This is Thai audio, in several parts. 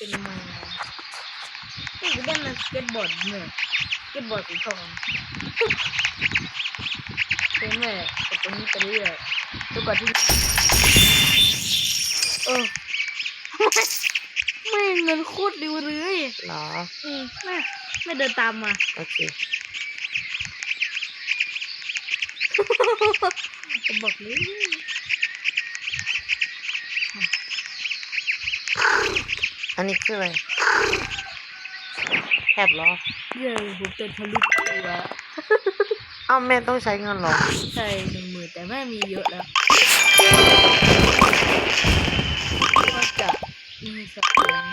เป็นมานี่ก็ได้มาสเก็ตบอร์ดเนี่ยสเก็ตบอร์ดสีทองเป็นแม่กดตรงนี้ไปเรื่อยจนกว่าที่เออไม่เงินโคตรเร็วเลยหรอ อืมแม่แม่เดินตามมา โอเคบอกเลย อันนี้คืออะไรแคบเหรอเย้ผมเป็นทะลุตัวเอ้าแม่ต้องใช้เงินเหรอ ใช่หนึ่งหมื่นแต่แม่มีเยอะแล้วก็จะมีสัตว์เลี้ยง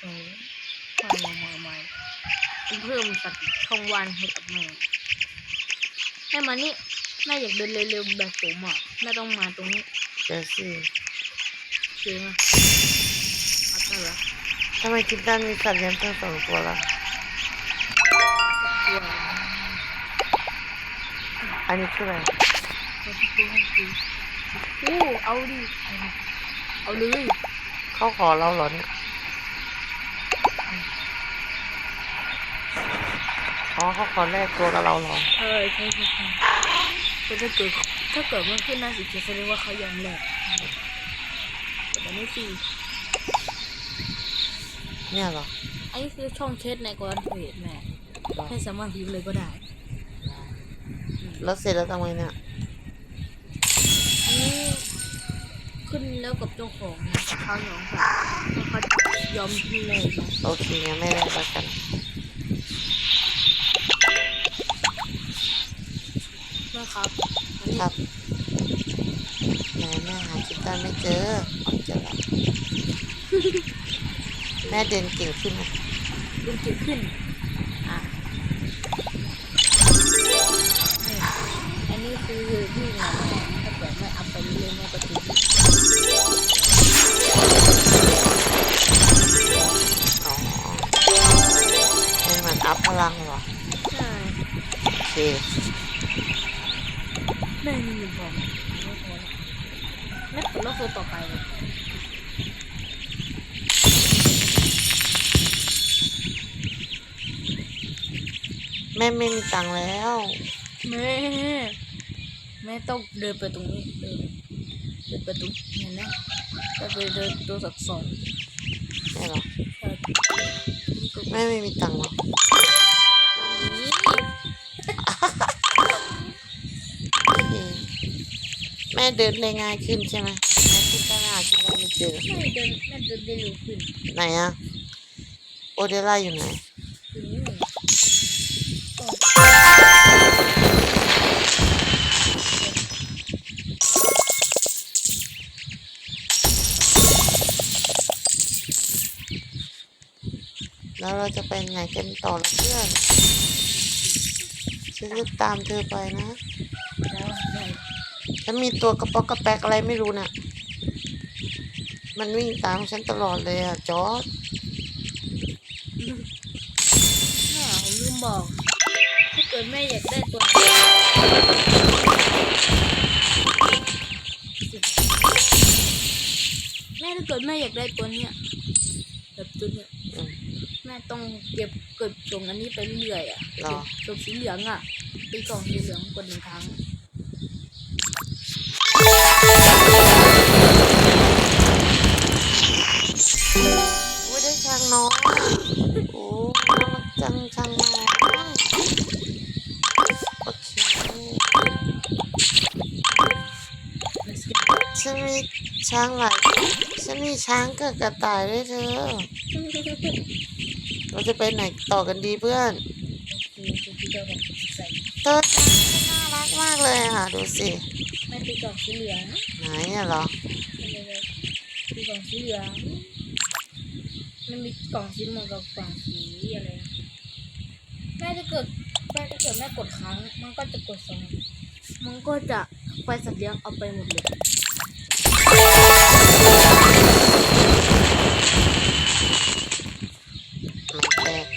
เออมามามามาเพิ่มสัตว์ช่องวันให้กับแม่แม่มานี่แม่อยากเดินเร็วๆแบบผมอะแม่ต้องมาตรงนี้เดี๋ยวสิเจ๊มา เอาไปละทำไมคิดด้านมีสัตว์เลี้ยงเพิ่มสองตัวละตัวอันนี้คืออะไรเอาที่ซื้อให้ซื้อโอ้เอาดิ เอาเลยเขาขอเราเหรอเนี่ยอ๋อเขาขอแลกตัวกับเราเหรอใช่ใช่ใช่ใช่แต่ถ้าเกิดถ้าเกิดมันขึ้นหน้าสีเขียวแสดงว่าเขายังแหลกแต่ไม่สิ เนี่ยเหรอ อันนี้คือช่องเทสในกรณีเพจแม่เหรอให้สามารถพิมพ์เลยก็ได้ แล้วเสร็จแล้วทำไงเนี่ย อันนี้ขึ้นแล้วกับเจ้าของเขาหยองค่ะเขาจะยอมพิมพ์เลยโอเคงั้นไม่ได้แล้วกันนะครับอันนี้ครับไหนแม่หาคิดด้านไม่เจออ๋อเจอแล้ว แม่เดินเก่งขึ้นนะดึงจิตขึ้นอะนี่อันนี้คือวิ่งอะแม่ถ้าเกิดไม่อัพไปเรื่อยๆแม่ก็ติดอ๋อเป็นเหมือนอัพพลังเหรอใช่โอเคแม่มีอยู่บอกไม่พอแล้วแม่กดโลกโซต่อไปเลย แม่ไม่มีตังค์แล้ว แม่แม่ต้องเดินไปตรงนี้เดินเดินไปตรงเห็นไหมจะไปเดินตัวสักสองแม่เหรอใช่นี่ก็แม่ไม่มีตังค์หรอนี่โอเคแม่เดินได้ง่ายขึ้นใช่ไหมแม่คิดได้ง่ายคิดว่าไม่เจอไม่เดินแม่เดินได้เร็วขึ้นไหนอะโอเดล่าอยู่ไหนถึงนี่ แล้วเราจะไปไหนกันต่อเพื่อนฉันจะตามเธอไปนะแล้วได้ฉันมีตัวกระป๋อกกระแปกอะไรไม่รู้น่ะ มันวิ่งตามฉันตลอดเลยอะจอร์ดผมลืมบอก ถ้าเกิดแม่อยากได้ตัวแม่ถ้าเกิดแม่อยากได้ตัวเนี้ยแบบตัวเนี้ย มแม่ต้องเก็บเก็บส่งอันนี้ไปเรื่อยๆอะหรอ เก็บเก็บสีเหลืองอะตีกล่องสีเหลืองกดหนึ่งครั้งไม่ได้ช่างน้อง โอ้น่ารักจังช่างน้องโอเค Let's get ฉันมีช้างหลายฉันมีช้างกับกระต่ายด้วยเธอ เราจะไปไหนต่อกันดีเพื่อนคือคือที่เจ้าของใส่เธอช้างน่ารักมากเลยอะ ดูสิแม่ตีกล่องสีเหลืองไหนอะเหรอตีกล่องสีเหลืองมันมีกล่องสีเหลืองกับกล่องสีอะไรนะแม่จะเกิดแม่จะเกิดแม่กดค้างมันก็จะกดสองมันก็จะไปสัตว์เลี้ยงเอาไปหมดเลย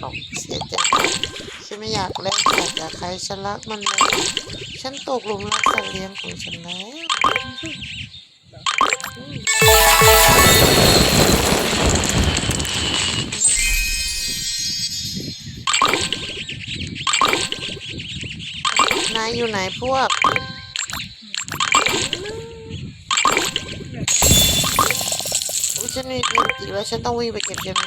องเสียใจฉันไม่อยากเล่นแต่งกับใครฉันรักมันเลยฉันตกหลุมรักสัตว์เลี้ยงของฉันแล้วนายอยู่ไหนพวกฉันมีเงินอีกแล้ฉันต้องวิ่งไปเก็บเงิน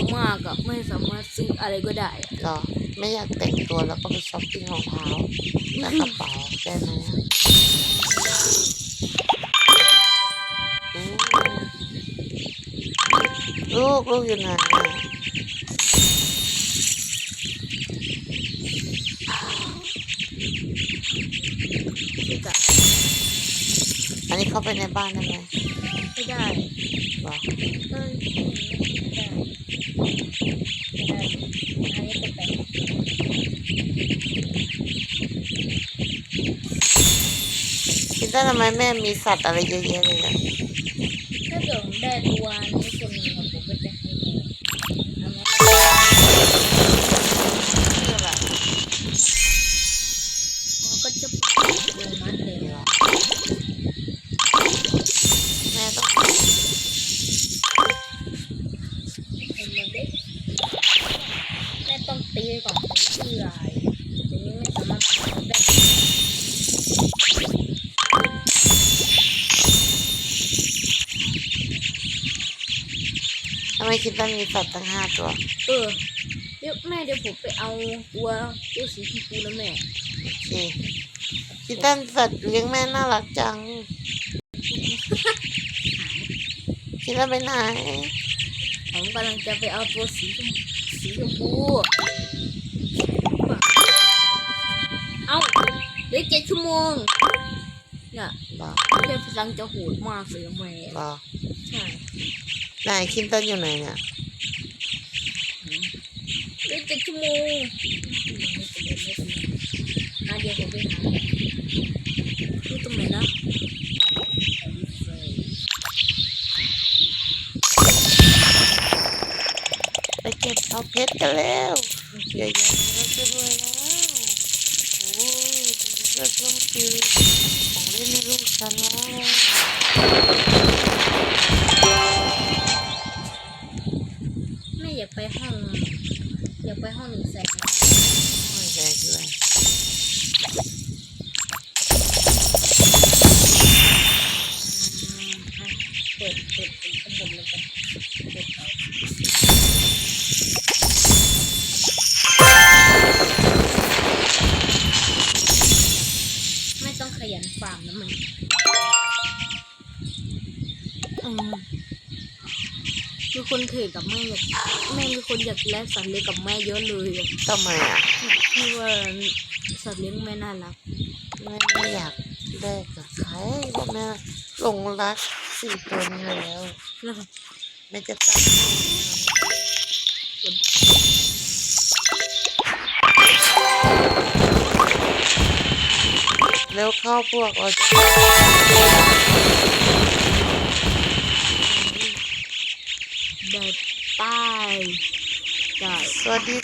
แม่เงินเยอะมากอะไม่สามารถซื้ออะไรก็ได้อะหรอ ไม่อยากแต่งตัวแล้วก็ไปช้อปปิ้งรองเท้าและกระเป๋าแค่นั้นอะอืมลูกลูกอยู่ไหนอะซื้อกะอันนี้เข้าไปในบ้านได้ไหมไม่ได้หรอ เออไม่ได้ ไม่ได้อันนี้เป็นแบบคิดว่าทำไมแม่มีสัตว์อะไรเยอะแยะเลยอะถ้าเกิดผมได้ตัวนี้คนหนึงอะผมก็จะให้แม่เอาไหมชื่ คิดว่ามีสัตว์ตั้งห้าตัว เออ เดี๋ยวแม่เดี๋ยวผมไปเอาตัวตัวสีชมพูนะแม่ โอเคคิดว่าสัตว์เลี้ยงแม่น่ารักจัง คิดว่าไปไหน ผมกำลังจะไปเอาตัวสีชมสีชมพูเอาเหลือเจ็ดชั่วโมง เนี่ยหรอเทพลังจะโหดมากเลยนะแม่หรอใช่ ไหนคิดว่าอยู่ไหนเนี่ยเหลือเจ็ดชั่วโมงอะเดี๋ยวผมไปหาดูตรงไหนนะไปเก็บเอาเพชรกันแล้วเยอะแยะเราจะรวยแล้วโอ้ยจะต้องซื้อของเล่นให้ลูกฉันแล้ว ยกับแม่อยากแม่มีคนอยากแลกสัตว์เลี้ยงกับแม่เยอะเลยอะทำไมอะที่ว่าสัตว์เลี้ยงแม่น่ารักแม่ไม่อยากแลกกับใครเพราะแม่หลงรักสี่ตัวนี้แล้วแล้วก็แม่จะตั้งให้วเข้าพวกเราจะ ได้ป้ายได้สวัสดี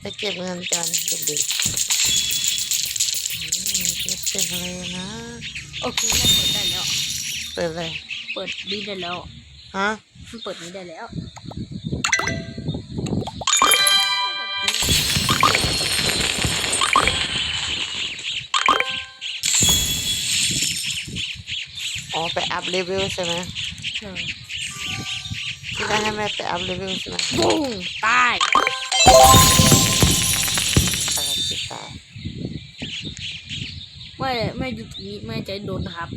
ไปเก็บเงินกันเด็กๆอืมเก็บเต็มเลยนะโอเคแม่เปิดได้แล้ว เปิดเลย เปิดนี้ได้แล้ว ฮะ มันเปิดนี้ได้แล้วอ๋อไปอัพเลเวลใช่ไหมใช่ที่ได้ให้แม่ไปอัพเลเวลใช่ไหมบุ้งตาย ไรสิตายไม่ไม่อยู่ตรงนี้ไม่จะโดนทับ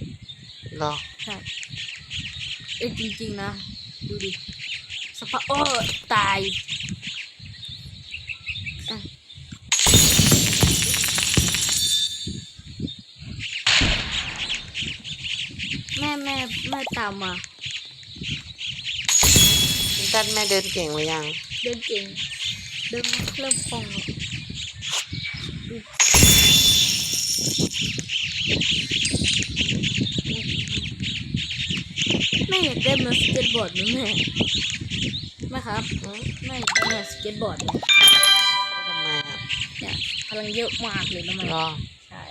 เหรอใช่เอ้ยจริงๆนะ ดูดิสภาพโอ้ตายอะแม่แม่แม่ตามมาคุณตันแม่เดินเก่งหรือยัง เดินเก่ง เดินเริ่มคล่องแล้ว แม่อยากได้มาสเก็ตบอร์ดไหมแม่แม่ครับอืมแม่อยากได้มาสเก็ตบอร์ดไหมทำไมอะเนี่ยพลังเยอะมากเลยนะมันเหรอใช่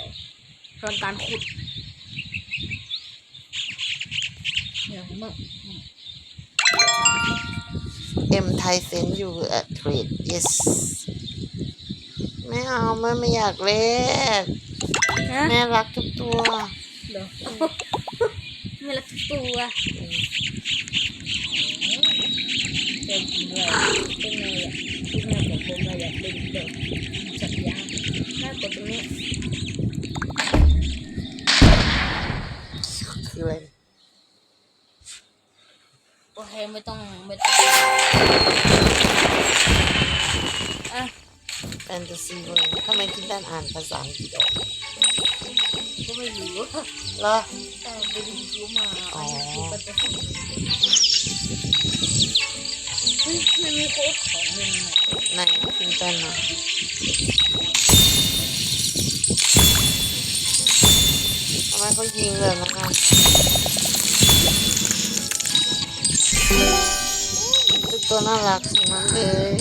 พลังการขุดเนี่ยผมว่าเอ็มไทยเซนอยู่อะเทรด yes ไม่เอาแม่ไม่อยากเล่น ฮะแม่รักทุกตัวเดี๋ยวไม่รักทุกตัวเต็มเลยเป็นไงอะที่แม่บอกผมว่าอยากเล่นเด็กจักรยานแม่กดตรงนี้คืออะไรโอเคไม่ต้องไม่ต้องอะแฟนตาซีเวิร์ทำไมคุณตันอ่านภาษาอังกฤษออก ก็ไม่รู้เหรอแต่ไปดูยูมาอ๋ออันจจุบันเฮ้ยมันมีโค้ดของเงินไหนคุณตันนะทำไมเขายิงเลยนะคะตัวน่ารักทั้งนั้นเลย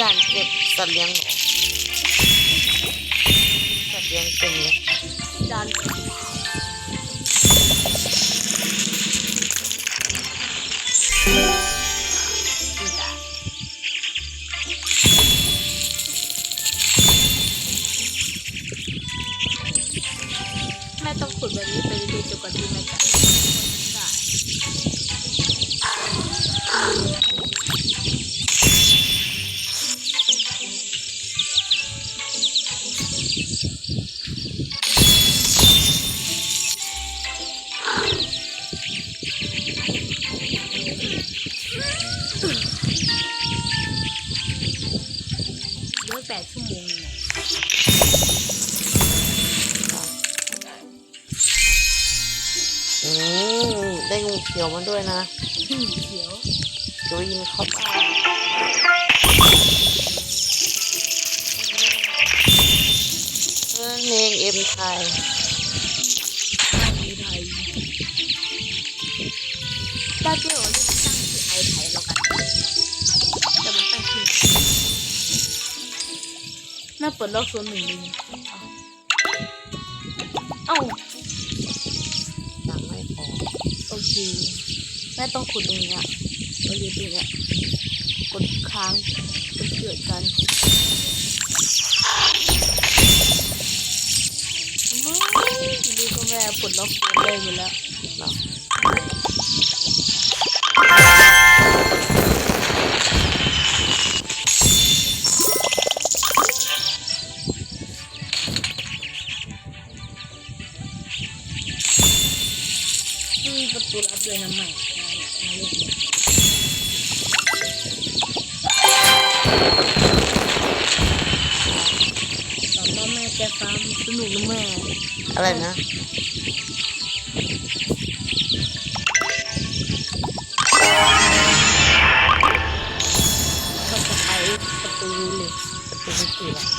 ด่านเก็บสัตว์เลี้ยงเหรอสัตว์เลี้ยงเต็มเลยดันแม่ต้องขุดแบบนี้ไปเรื่อยๆจนกว่าที่แม่จะ อืมได้งูเขียวมาด้วยนะอืมเขียวกรีนเข้าบ้เออเพลงเอ็มไทยไทยได้เปรี้ยวจะตั้งชื่อไอไทยแล้วกันแต่มันตั้งชื่อน่าเปิดรอบโซนหนึ่งเลยือแม่ต้องขุดตรงเนี้ยเราอยู่ตรงเนี้ยกดค้างกดเกิดกันดูก็แม่ปลดล็อกเกมได้หมดแล้ว 嗯มีประตูลับเลยนะใหม่บอกว่าแม่จะฟาร์มสนุกนะแม่ อะไรนะก็จะไปประตูเลยประตูมิติเหรอ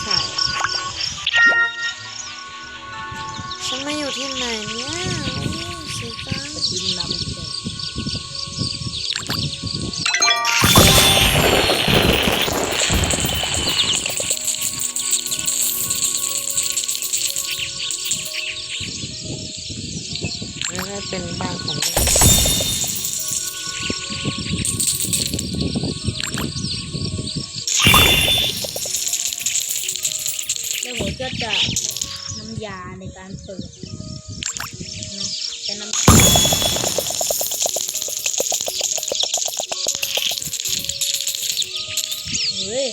ฮ้ย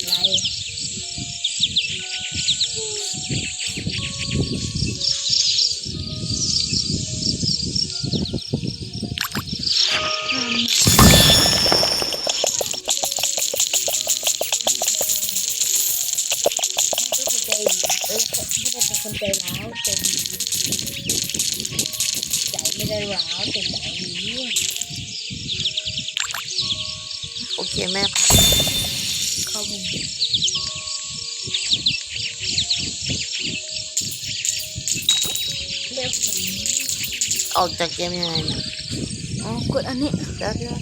อะไรไม่เป็นคออไม่ได้เป็นคนใจร้าวใจดีใจไม่ได้ร้าวแต่ใจดีโอเคแม่ พักเข้ามุมเลือกผมออกจากเกมยังไงนะอ๋อกดอันนี้เดี๋ยว